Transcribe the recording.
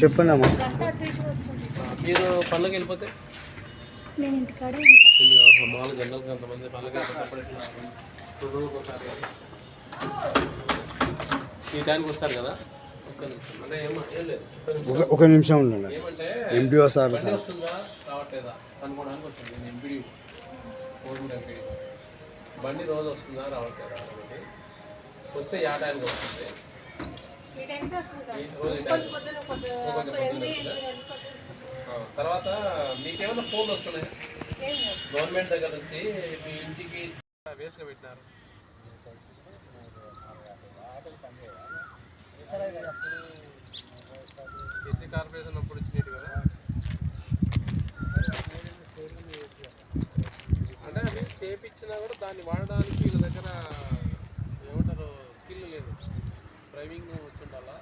చెప్పండి అమ్మా మీరు పనులకు వెళ్ళిపోతే? నేను ఇంటికాడే మామూలు కొంతమంది పనులకు ఈ టైంకి వస్తారు కదా? ఒక్క నిమిషం. అంటే ఏమో ఏం లేదు. ఒక్క నిమిషం. ఒక నిమిషం ఉండండి. ఏమంటే ఎంపీఓ సార్ బండి సార్. వస్తుందా? రావట్లేదా? అనుకోవడానికి వచ్చింది నేను ఎంపీడీ గవర్నమెంట్ ఎంపీడీ. బండి రోజు వస్తుందా? రావట్లేదా? వస్తే యా టైంకి వస్తుంది తర్వాత మీకేమైనా ఫోన్లు వస్తున్నాయి. గవర్నమెంట్ దగ్గర నుంచి మీ ఇంటికి వేస్ట్గా పెట్టినారు. ఎస్సీ కార్పొరేషన్ అప్పుడు వచ్చినట్టు కదా? అంటే చేపించినా కూడా దాన్ని వాడడానికి వీళ్ళ దగ్గర డ్రైవింగ్ వచ్చిండాలా?